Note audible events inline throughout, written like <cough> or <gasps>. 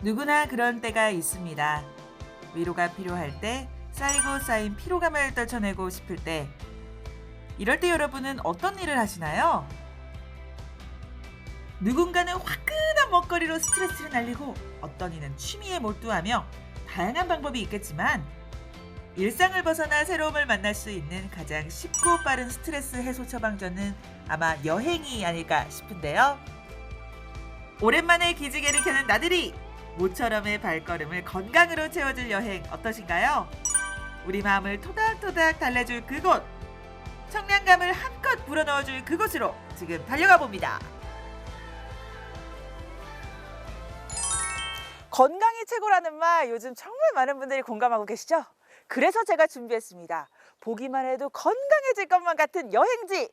누구나 그런 때가 있습니다. 위로가 필요할 때, 쌓이고 쌓인 피로감을 떨쳐내고 싶을 때. 이럴 때 여러분은 어떤 일을 하시나요? 누군가는 화끈한 먹거리로 스트레스를 날리고 어떤 이는 취미에 몰두하며 다양한 방법이 있겠지만 일상을 벗어나 새로움을 만날 수 있는 가장 쉽고 빠른 스트레스 해소 처방전은 아마 여행이 아닐까 싶은데요. 오랜만에 기지개를 켜는 나들이 모처럼의 발걸음을 건강으로 채워줄 여행 어떠신가요? 우리 마음을 토닥토닥 달래줄 그곳 청량감을 한껏 불어넣어줄 그곳으로 지금 달려가 봅니다. 건강이 최고라는 말 요즘 정말 많은 분들이 공감하고 계시죠? 그래서 제가 준비했습니다. 보기만 해도 건강해질 것만 같은 여행지.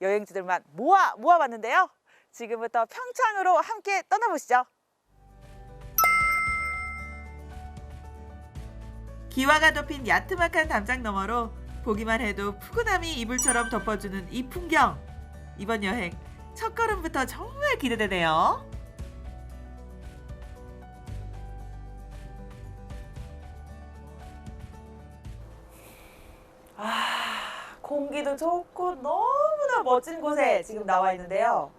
여행지들만 모아 모아봤는데요. 지금부터 평창으로 함께 떠나보시죠. 기와가 덮인 야트막한 담장 너머로 보기만 해도 푸근함이 이불처럼 덮어주는 이 풍경. 이번 여행 첫 걸음부터 정말 기대되네요. 아, 공기도 좋고 너무나 멋진 곳에 지금 나와 있는데요.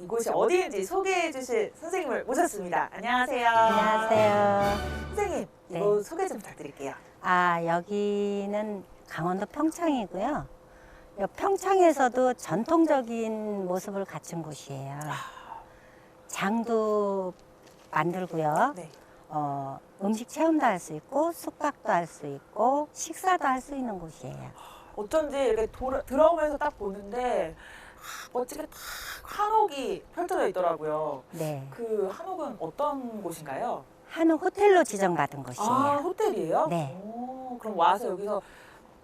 이곳이 어디인지 소개해 주실 선생님을 모셨습니다. 안녕하세요. 안녕하세요. 선생님, 네. 이거 소개 좀 부탁드릴게요. 아, 여기는 강원도 평창이고요. 여 평창에서도 전통적인 모습을 갖춘 곳이에요. 장도 만들고요. 네. 어, 음식 체험도 할 수 있고, 숙박도 할 수 있고, 식사도 할 수 있는 곳이에요. 어쩐지 이렇게 돌아, 들어오면서 딱 보는데 아, 멋지게 딱 한옥이 펼쳐져 있더라고요. 네. 그 한옥은 어떤 곳인가요? 한옥 호텔로 지정받은 아, 곳이에요. 호텔이에요? 네. 오, 그럼 와서 여기서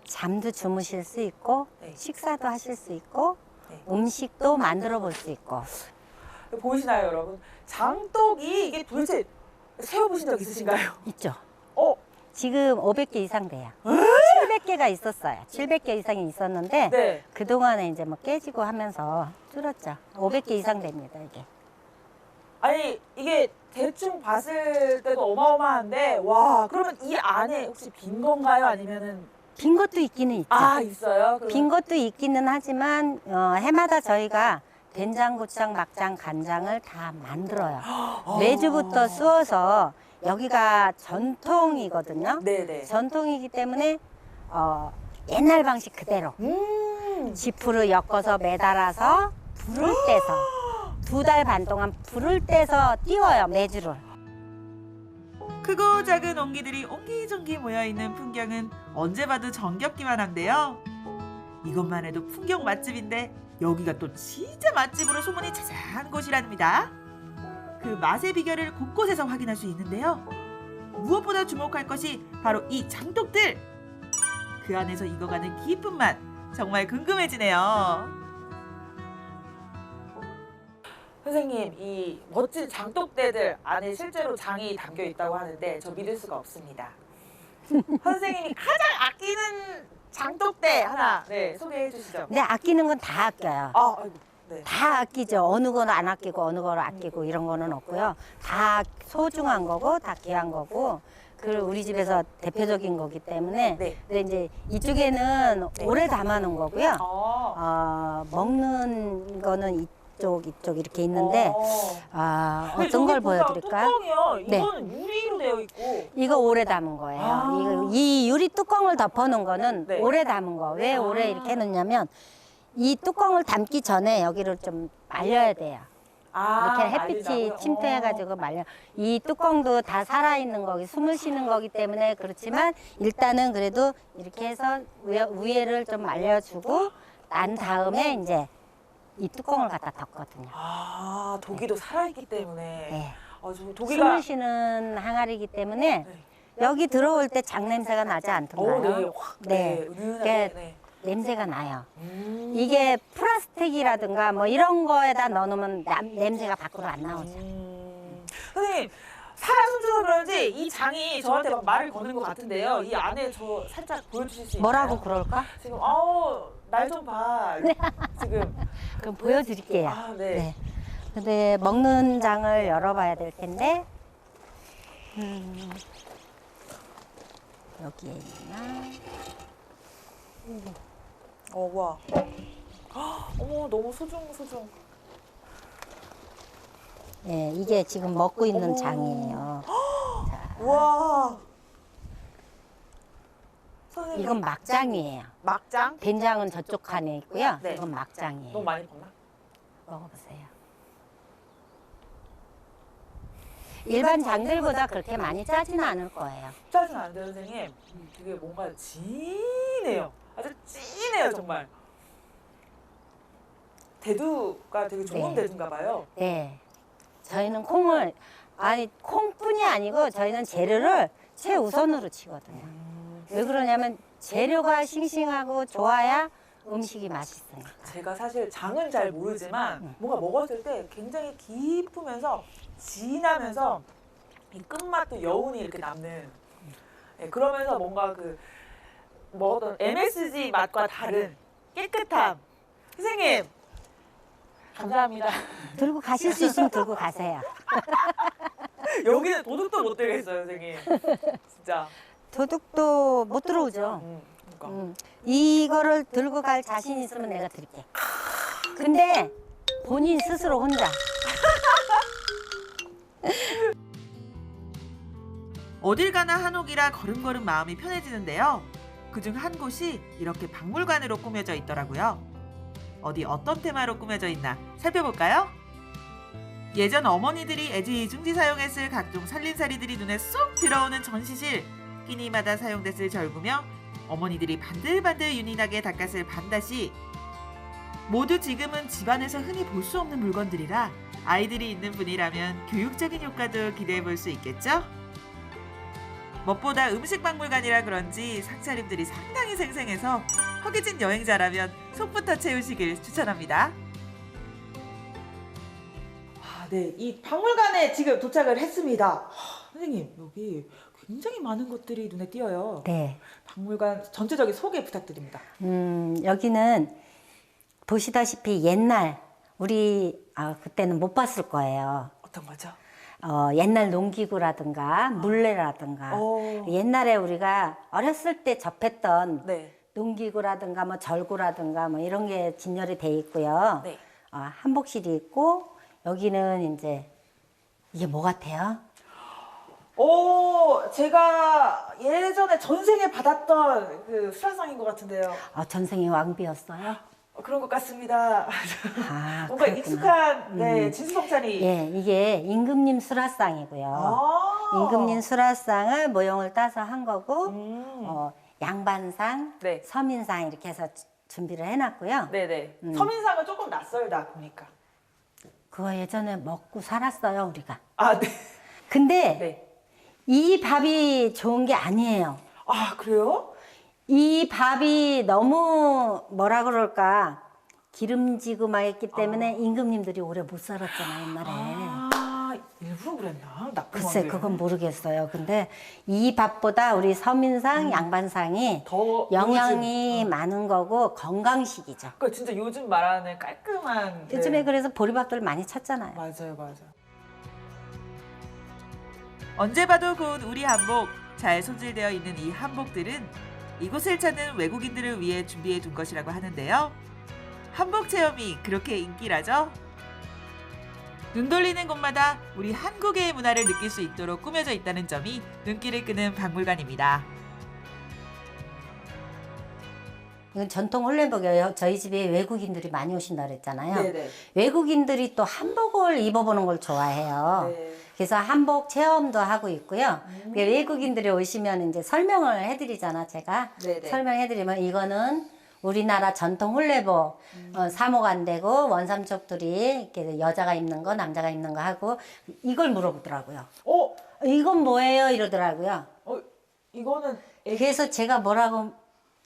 잠도 주무실 수 있고, 네. 식사도 하실 수 있고, 네. 음식도 만들어 볼 수 있고. 보이시나요, 여러분? 장독이 이게 도대체 세워 보신 적 있으신가요? 있죠. 어, 지금 500개 이상 돼요. 700개가 있었어요. 700개 이상이 있었는데 네. 그동안에 이제 뭐 깨지고 하면서 줄었죠. 500개 이상 됩니다, 이게. 아니 이게 대충 봤을 때도 어마어마한데 와 그러면 이 안에 혹시 빈 건가요? 아니면은 빈 것도 있기는 있죠. 아 있어요? 그럼- 빈 것도 있기는 하지만 어, 해마다 저희가 된장, 고추장, 막장, 간장을 다 만들어요. <gasps> 아. 매주부터 쑤어서 여기가 전통이거든요. 네네. 전통이기 때문에 어, 옛날 방식 그대로 음. 지프로 엮어서 매달아서 불을 떼서 <gasps> 두 달 반 동안 불을 떼서 띄워요 매주를. 크고 작은 옹기들이 옹기종기 모여있는 풍경은 언제 봐도 정겹기만 한데요. 이것만 해도 풍경 맛집인데 여기가 또 진짜 맛집으로 소문이 자자한 곳이랍니다. 그 맛의 비결을 곳곳에서 확인할 수 있는데요. 무엇보다 주목할 것이 바로 이 장독들. 그 안에서 익어가는 깊은 맛 정말 궁금해지네요. 선생님, 이 멋진 장독대들 안에 실제로 장이 담겨 있다고 하는데 저 믿을 수가 없습니다. <laughs> 선생님이 가장 아끼는 장독대 하나 네, 소개해 주시죠. 근데 아끼는 건 다 아껴요. 아, 아이고, 네. 다 아끼죠. 어느 거는 안 아끼고 어느 거를 아끼고 이런 거는 없고요. 다 소중한 거고 다 귀한 거고 그 우리 집에서 대표적인 거기 때문에 네. 근데 이제 이쪽에는 네. 오래 담아놓은 거고요. 아, 어, 먹는 거는 이 쪽 이쪽 이렇게 있는데 어. 아, 근데 어떤 저기 걸 보여드릴까요? 뚜껑이요. 네. 이거는 유리로 되어 있고. 이거 오래 담은 거예요. 아. 이거, 이 유리 뚜껑을 덮어놓은 거는 네. 오래 담은 거. 왜 오래 아. 이렇게 해놓냐면 이 뚜껑을 담기 전에 여기를 좀 말려야 돼요. 아, 이렇게 햇빛이 말리자고요? 침투해가지고 말려. 이 뚜껑도 다 살아있는 거기, 숨을 쉬는 거기 때문에 그렇지만 일단은 그래도 이렇게 해서 위에, 위에를 좀 말려주고 난 다음에 이제 이 뚜껑을 갖다 덮거든요. 아, 독이도 살아있기 때문에. 네. 아, 저 숨을 독이가. 쉬는 항아리이기 때문에 네. 여기 들어올 때 장 냄새가 나지 오, 않던가요? 네. 확, 네. 네. 은은하게. 이게- 네. 냄새가 나요. 음. 이게 플라스틱이라든가 뭐 이런 거에다 넣어놓으면 남- 냄새가 밖으로 안 나오죠. 음. 선생님 살아 숨쉬어서 그런지 이 장이 저한테 막 말을 거는 것 같은데요. 이 안에 저 살짝 보여주실 수 있나요? 뭐라고 그럴까? 지금 아우 날 좀 봐. <laughs> 지금 그럼 보여드릴게요. 아 네. 네. 근데 먹는 장을 열어봐야 될 텐데 음, 여기에 있나? 어, 와. <gasps> 어머, 너무 소중, 소중. 예, 이게 지금 먹고 있는. 장이에요. <gasps> 와. 선생님, 이건 막장이에요. 막장? 된장은 저쪽 칸에 있고요. 네. 이건 막장이에요. 너무 많이 봤나? 먹어보세요. 일반 장들보다 그렇게 많이 짜지는 않을 거예요. 짜증 안 돼요, 선생님. 이게 뭔가 진해요. 아주 진해요, 정말. 대두가 되게 좋은 네. 대두인가 봐요. 네. 저희는 콩을 아니 콩뿐이 아니고 저희는 재료를 최우선으로 치거든요. 왜 그러냐면 재료가 싱싱하고 좋아야 음식이 맛있으니까. 제가 사실 장은 잘 모르지만 뭔가 먹었을 때 굉장히 깊으면서 진하면서 이 끝맛도 여운이 이렇게 남는. 네, 그러면서 뭔가 그 먹었던 MSG 맛과 다른 깨끗함. 선생님! 감사합니다. 들고 가실 수 있으면 들고 가세요. <laughs> 여기는 도둑도 못 들겠어요 선생님. 진짜 도둑도 못 들어오죠. 음, 그러니까. 음, 이거를 들고 갈 자신 있으면 내가 드릴게. 근데 본인 스스로 혼자. <laughs> 어딜 가나 한옥이라 걸음걸음 마음이 편해지는데요. 그중 한 곳이 이렇게 박물관으로 꾸며져 있더라고요. 어디 어떤 테마로 꾸며져 있나 살펴볼까요? 예전 어머니들이 애지중지 사용했을 각종 살림살이들이 눈에 쏙 들어오는 전시실. 끼니마다 사용됐을 절구며 어머니들이 반들반들 윤희나게 닦았을 반다시. 모두 지금은 집안에서 흔히 볼 수 없는 물건들이라 아이들이 있는 분이라면 교육적인 효과도 기대해 볼 수 있겠죠? 무엇보다 음식 박물관이라 그런지 상차림들이 상당히 생생해서 허기진 여행자라면 속부터 채우시길 추천합니다. 아, 네, 이 박물관에 지금 도착을 했습니다. 하, 선생님, 여기 굉장히 많은 것들이 눈에 띄어요. 네. 박물관 전체적인 소개 부탁드립니다. 음, 여기는 보시다시피 옛날 우리 아, 그때는 못 봤을 거예요. 어떤 거죠? 어, 옛날 농기구라든가 물레라든가 어. 옛날에 우리가 어렸을 때 접했던 네. 농기구라든가 뭐 절구라든가 뭐 이런 게 진열이 돼 있고요. 네. 어, 한복실이 있고 여기는 이제 이게 뭐 같아요? 오, 제가 예전에 전생에 받았던 그 수라상인 것 같은데요. 어, 전생이 왕비였어요. 어, 그런 것 같습니다. 아, <laughs> 뭔가 그렇구나. 익숙한 네, 음. 진수성찬이. 예, 이게 임금님 수라상이고요. 아. 임금님 수라상을 모형을 따서 한 거고 음. 어, 양반상, 네. 서민상 이렇게 해서 주- 준비를 해놨고요. 네네. 음. 서민상은 조금 낯설다 보니까. 그거 예전에 먹고 살았어요 우리가. 아, 네. 근데 네. 이 밥이 좋은 게 아니에요. 아, 그래요? 이 밥이 너무 뭐라 그럴까 기름지고 막 했기 때문에 임금님들이 오래 못 살았잖아 옛날에. 아, 일부러 그랬나? 글쎄. 그건 모르겠어요. 근데 이 밥보다 우리 서민상, 양반상이 더 영양이 요즘, 어. 많은 거고 건강식이죠. 그러니까 진짜 요즘 말하는 깔끔한. 네. 요즘에 그래서 보리밥들 많이 찾잖아요. 맞아요, 맞아요. 언제 봐도 고운 우리 한복. 잘 손질되어 있는 이 한복들은 이곳을 찾는 외국인들을 위해 준비해 둔 것이라고 하는데요. 한복 체험이 그렇게 인기라죠? 눈 돌리는 곳마다 우리 한국의 문화를 느낄 수 있도록 꾸며져 있다는 점이 눈길을 끄는 박물관입니다. 이건 전통 홀레복이에요. 저희 집에 외국인들이 많이 오신다 그랬잖아요. 네네. 외국인들이 또 한복을 입어보는 걸 좋아해요. 네. 그래서 한복 체험도 하고 있고요. 음. 외국인들이 오시면 이제 설명을 해드리잖아, 제가. 네네. 설명해드리면 이거는 우리나라 전통 홀레복 음. 어, 사목 안 되고 원삼족들이 이렇게 여자가 입는 거 남자가 입는 거 하고 이걸 물어보더라고요. 어, 이건 뭐예요? 이러더라고요. 어, 이거는 애기 그래서 제가 뭐라고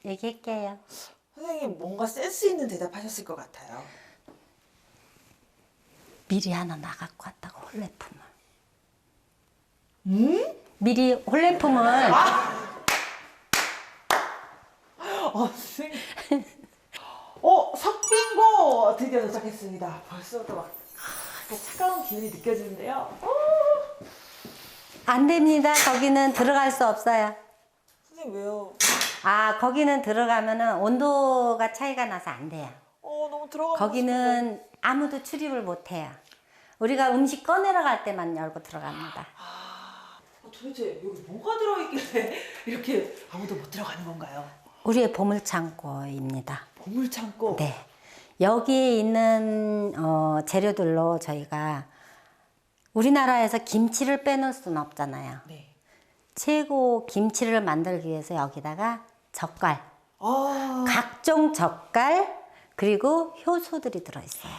얘기할게요. 선생님 뭔가 센스 있는 대답하셨을 것 같아요. 미리 하나 나갖고 왔다고 홀레품을. 음? 미리 홀레품을 어, 선생님. 어, 석빙고 드디어 도착했습니다. 벌써부터 막 아, 그 차가운 기운이 느껴지는데요. 어, 안 됩니다. 거기는 들어갈 수 없어요. 선생님 왜요? 아, 거기는 들어가면은 온도가 차이가 나서 안 돼요. 어 너무 들어가. 거기는 아무도 출입을 못 해요. 우리가 음식 꺼내러 갈 때만 열고 들어갑니다. 도대체 여기 뭐가 들어있길래 <laughs> 이렇게 아무도 못 들어가는 건가요? 우리의 보물 창고입니다. 보물 창고. 네. 여기에 있는 어, 재료들로 저희가 우리나라에서 김치를 빼놓을 수는 없잖아요. 네. 최고 김치를 만들기 위해서 여기다가 젓갈, 아, 각종 젓갈, 그리고 효소들이 들어있어요.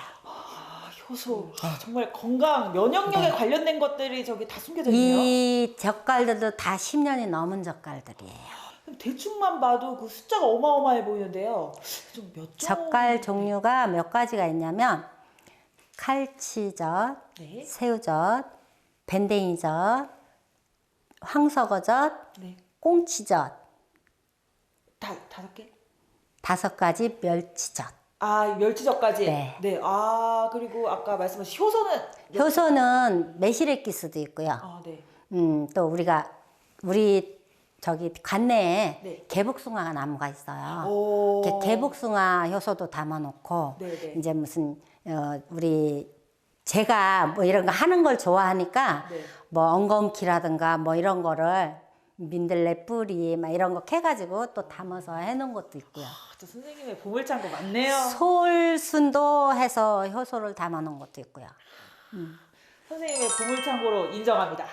아, 효소. 아, 정말 건강 면역력에 관련된 것들이 저기 다 숨겨져 있네요. 이 젓갈들도 다 10년이 넘은 젓갈들이에요. 대충만 봐도 그 숫자가 어마어마해 보이는데요. 좀몇 종? 젓갈 종류가 몇 가지가 있냐면 칼치젓, 네. 새우젓, 밴댕이젓, 황석어젓, 네. 꽁치젓, 다 다섯 개? 다섯 가지 멸치젓. 아, 멸치젓까지. 네. 아, 그리고 아까 말씀하신 효소는 효소는 매실액기스도 있고요. 아, 네. 음, 또 우리가 우리 저기 관내에 네. 개복숭아 나무가 있어요. 오. 개복숭아 효소도 담아놓고 네네. 이제 무슨 어, 우리 제가 뭐 이런 거 하는 걸 좋아하니까 네. 뭐 엉겅퀴라든가 뭐 이런 거를 민들레 뿌리 막 이런 거 캐가지고 또 담아서 해놓은 것도 있고요. 아, 또 선생님의 보물창고 많네요. 솔순도 해서 효소를 담아놓은 것도 있고요. 선생님의 보물창고로 인정합니다.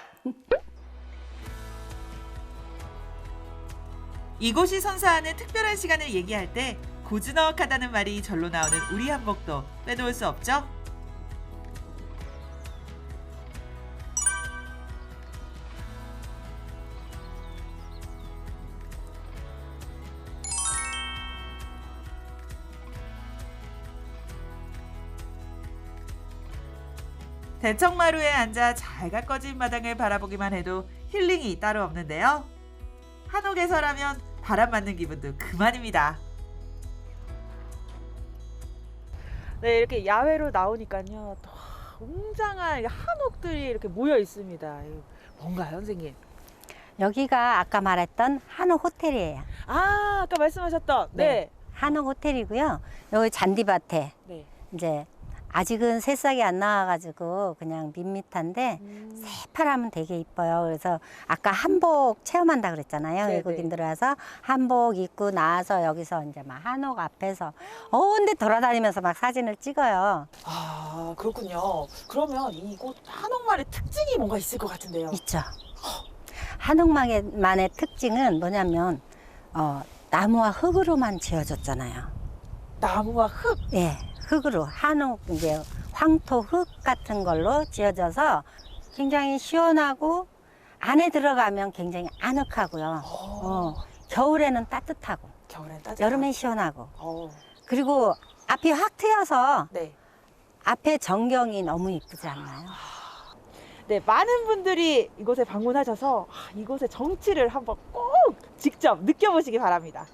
이곳이 선사하는 특별한 시간을 얘기할 때 고즈넉하다는 말이 절로 나오는 우리 한복도 빼놓을 수 없죠. 대청마루에 앉아 잘 가꿔진 마당을 바라보기만 해도 힐링이 따로 없는데요. 한옥에서라면 바람 맞는 기분도 그만입니다. 네, 이렇게 야외로 나오니까요. 또 웅장한 한옥들이 이렇게 모여 있습니다. 뭔가요, 선생님? 여기가 아까 말했던 한옥 호텔이에요. 아, 아까 말씀하셨던 네. 한옥 호텔이고요. 여기 잔디밭에 네. 이제 아직은 새싹이 안 나와가지고 그냥 밋밋한데 음, 새파라면 되게 이뻐요. 그래서 아까 한복 체험한다 그랬잖아요. 네네. 외국인들 와서 한복 입고 나와서 여기서 이제 막 한옥 앞에서 어근데 돌아다니면서 막 사진을 찍어요. 아, 그렇군요. 그러면 이곳 한옥마을의 특징이 뭔가 있을 것 같은데요. 있죠. 한옥만의 특징은 뭐냐면 어, 나무와 흙으로만 지어졌잖아요. 나무와 흙. 예, 흙으로 한옥 이제 황토 흙 같은 걸로 지어져서 굉장히 시원하고 안에 들어가면 굉장히 아늑하고요. 어, 겨울에는 따뜻하고 겨울엔 따뜻. 여름엔 시원하고 어, 그리고 앞이 확 트여서 네. 앞에 전경이 너무 이쁘지 않나요? 네, 많은 분들이 이곳에 방문하셔서 아, 이곳의 정치를 한번 꼭 직접 느껴보시기 바랍니다.